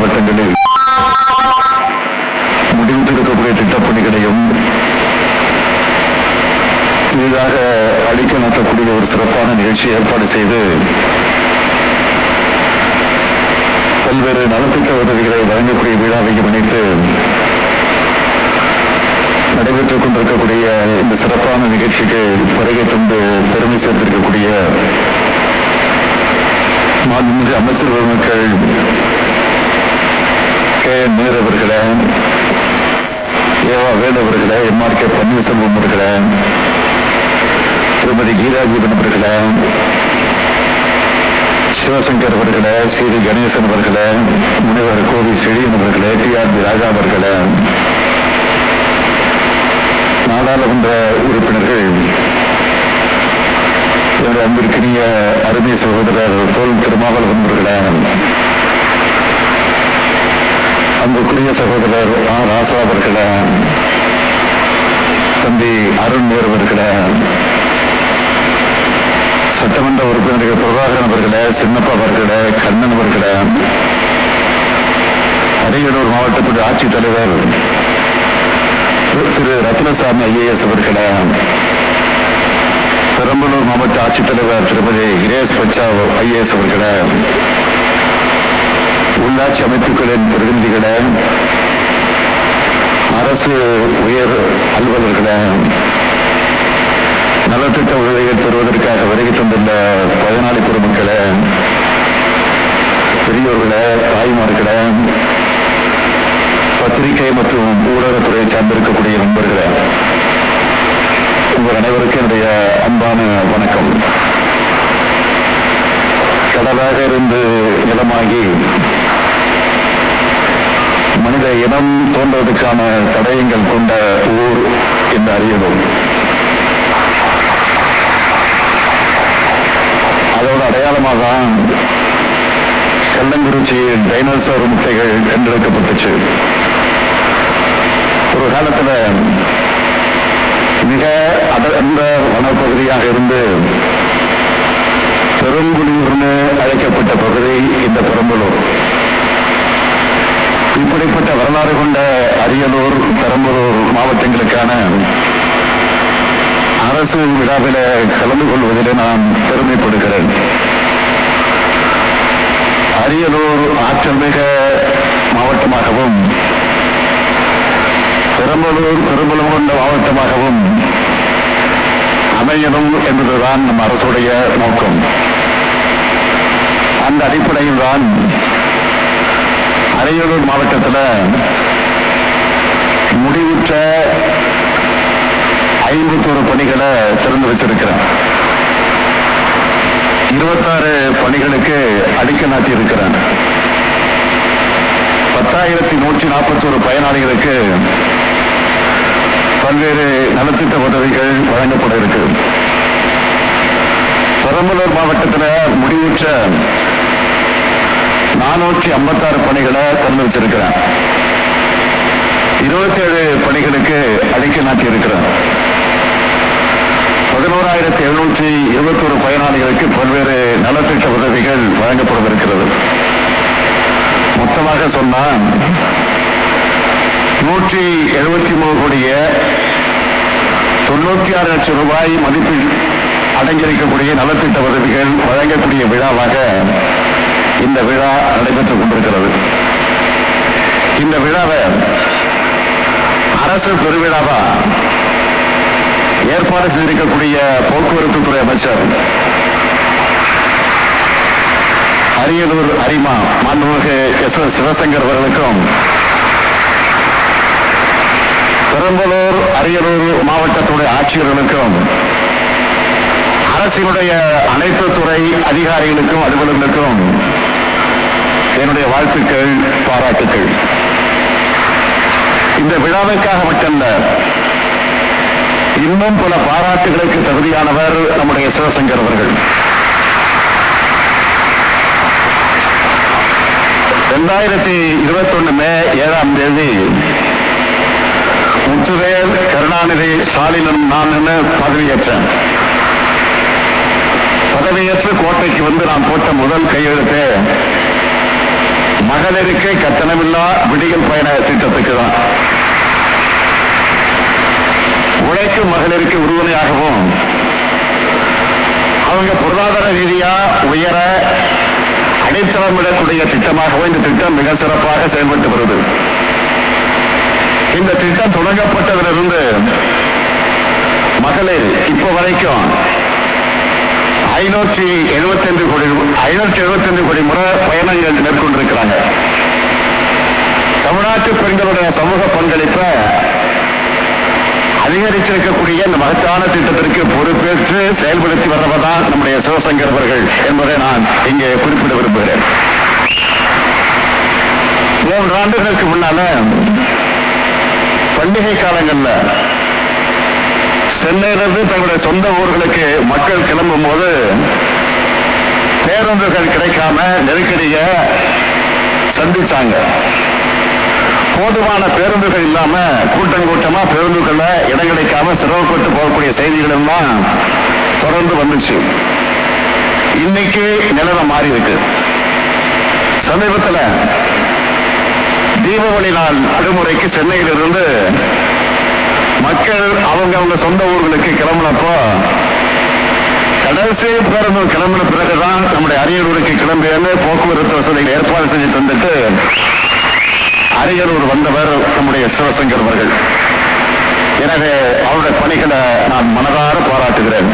மாவட்டங்களில் முடிவெடுக்கக்கூடிய திட்டப்பணிகளையும் புதிதாக அளிக்க நடத்தக்கூடிய ஒரு சிறப்பான நிகழ்ச்சி ஏற்பாடு செய்து பல்வேறு நலத்திட்ட உதவிகளை வழங்கக்கூடிய விழாவையும் இணைத்து நடைபெற்றுக் கொண்டிருக்கக்கூடிய இந்த சிறப்பான நிகழ்ச்சிக்கு வருகை தந்து பெருமை சேர்த்திருக்கக்கூடிய மாண்புமிகு அமைச்சர் பெருமக்கள் கே என் நேரு அவர்களே ஏவா வேலு அவர்களே எம்ஆர் கே பன்னீர்செல்வம் அவர்களே திருமதி கீதா ஜீவன் அவர்களே சிவசங்கர் அவர்களே ஸ்ரீ கணேசன் அவர்களே முனைவர் கோவி செழியன் அவர்களே டி ஆர் பி ராஜா அவர்களே நாடாளுமன்ற உறுப்பினர்கள் என்னுடைய அன்பிற்கினிய அருமை சகோதரர் தோல் திருமாவளவன் அவர்களே அன்புக்குரிய சகோதரர் ஆ ராசா அவர்கள தம்பி அருண் அவர்கள சட்டமன்ற உறுப்பினர்கள் பிரபாகரன் அவர்கள சின்னப்பா அவர்கள கண்ணன் அவர்கள அரியலூர் மாவட்டத்துடைய ஆட்சித்தலைவர் திரு ரத்னசாமி ஐஏஎஸ் அவர்கள பெரம்பலூர் மாவட்ட ஆட்சித்தலைவர் திருமதி இரேஸ் பச்சா ஐஏஎஸ் அவர்களே உள்ளாட்சி அமைப்புகளின் பிரதிநிதிகளை அரசு உயர் அலுவலர்களை நலத்திட்ட உதவிகள் தருவதற்காக வருகை தந்துள்ள பயனாளி பெருமக்களே பெரியோர்களை தாய்மார்களை பத்திரிகை மற்றும் ஊடகத்துறையை சார்ந்திருக்கக்கூடிய நண்பர்களை உங்கள் அனைவருக்கும் என்னுடைய அன்பான வணக்கம். கடலாக இருந்து நிலமாகி மனித இனம் தோன்றுவதற்கான தடயங்கள் கொண்ட ஊர் என்று அறியதும் அதோட அடையாளமாக தான் கள்ளங்குறிச்சியில் டைனோசர் முட்டைகள் என்றெடுக்கப்பட்டுச்சு. ஒரு காலத்துல மிக அடர்ந்த வனப்பகுதியாக இருந்து பெரும்புலியூர்னு அழைக்கப்பட்ட பகுதி இந்த பெரம்பலூர். இப்படிப்பட்ட வரலாறு கொண்ட அரியலூர் பெரம்பலூர் மாவட்டங்களுக்கான அரசு விழாவில கலந்து கொள்வதில் நான் பெருமைப்படுகிறேன். அரியலூர் ஆற்றல் மிக மாவட்டமாகவும் பெரம்பலூர் பெரும்பலம் கொண்ட மாவட்டமாகவும் அமையணும் என்பதுதான் நம் அரசுடைய நோக்கம். அந்த அடிப்படையில் தான் அரியலூர் மாவட்டத்தில் முடிவுற்ற ஐம்பத்தோரு பணிகளை திறந்து வச்சிருக்கிறேன். இருபத்தாறு பணிகளுக்கு அடிக்க நாட்டி இருக்கிறேன். பத்தாயிரத்தி நூற்றி நாற்பத்தோரு பயனாளிகளுக்கு பல்வேறு நலத்திட்ட உதவிகள் வழங்கப்பட இருக்கு. பெரம்பலூர் மாவட்டத்தில் முடிவுற்ற நானூற்றி ஐம்பத்தாறு பணிகளை திறந்து வச்சிருக்கிறேன். இருபத்தேழு பணிகளுக்கு அடிக்கல் நாட்டி இருக்கிறேன் பதினோராயிரத்தி எழுநூற்றி இருபத்தொரு பயனாளிகளுக்கு பல்வேறு நலத்திட்ட உதவிகள் வழங்கப்படவிருக்கிறது. மொத்தமாக சொன்னால் நூற்றி எழுபத்தி மூணு கோடிய தொண்ணூத்தி ஆறு லட்சம் ரூபாய் மதிப்பில் அடங்கியிருக்கக்கூடிய நலத்திட்ட உதவிகள் வழங்கக்கூடிய விழாவாக இந்த விழா நடைபெற்றுக் கொண்டிருக்கிறது. இந்த விழாவை அரசு பெருவிழாவா ஏற்பாடு செய்திருக்கக்கூடிய போக்குவரத்து துறை அமைச்சர் அரியலூர் அரிமா மாண்புமிகு எஸ் எஸ் சிவசங்கர் அவர்களுக்கும் பெரம்பலூர் அரியலூர் மாவட்டத்துடைய ஆட்சியர்களுக்கும் அரசினுடைய அனைத்து துறை அதிகாரிகளுக்கும் அலுவலர்களுக்கும் என்னுடைய வாழ்த்துக்கள் பாராட்டுக்கள். இந்த விழாவிற்காக மட்டுமல்ல இன்னும் பல பாராட்டுகளுக்கு தகுதியானவர் நம்முடைய சிவசங்கர் அவர்கள். ரெண்டாயிரத்தி ஒண்ணு மே ஏழாம் தேதி முத்துவேல் கருணாநிதி ஸ்டாலினும் நான் பதவியேற்றேன். பதவியேற்று கோட்டைக்கு வந்து நான் போட்ட முதல் கையெழுத்து மகளிருக்கு கட்டணமில்லா விடியல் பயண திட்டத்துக்கு தான் உழைக்கும் மகளிருக்கு உறுதுணையாகவும் அவங்க பொருளாதார ரீதியா உயர அடித்தளமிடக்கூடிய திட்டமாகவும் இந்த திட்டம் மிக சிறப்பாக செயல்பட்டு வருது இந்த திட்டம் தொடங்கப்பட்டதிலிருந்து மகளிர் இப்ப வரைக்கும் ஐநூற்றி எழுபத்தி கோடி ஐநூற்றி எழுபத்தி கோடி முறை பயணங்கள் மேற்கொண்டிருக்கிறாங்க. தமிழ்நாட்டு பெண்களுடைய சமூக பங்களிப்பை அதிகரிச்சிருக்கக்கூடிய இந்த மகத்தான திட்டத்திற்கு பொறுப்பேற்று செயல்படுத்தி வர்றவர் தான் நம்முடைய சிவசங்கர் அவர்கள் என்பதை நான் இங்கே குறிப்பிட விரும்புகிறேன். மூன்று ஆண்டுகளுக்கு முன்னால பண்டிகை காலங்களில் சென்னையிலிருந்து தங்களுடைய சொந்த ஊர்களுக்கு மக்கள் கிளம்பும் போது பேருந்துகள் கிடைக்காம நெருக்கடிய சந்திச்சாங்க. போதுமான பேருந்துகள் இல்லாம கூட்டம் கூட்டமா பேருந்துகள்ல இடம் கிடைக்காம சிரமப்பட்டு போகக்கூடிய செய்திகள் எல்லாம் தொடர்ந்து வந்துச்சு. இன்னைக்கு நிலைமை மாறி இருக்கு சமீபத்துல தீபாவளி நாள் விடுமுறைக்கு சென்னையிலிருந்து மக்கள் அவங்க அவங்க சொந்த ஊர்களுக்கு கிளம்பினப்போ கடைசி பேருந்து கிளம்பின பிறகுதான் நம்முடைய அரியலூருக்கு கிளம்பியன்னு போக்குவரத்து வசதிகள் ஏற்பாடு செஞ்சு தந்துட்டு அரியலூர் வந்தவர் நம்முடைய சிவசங்கர் அவர்கள். எனவே அவருடைய பணிகளை நான் மனதார பாராட்டுகிறேன்.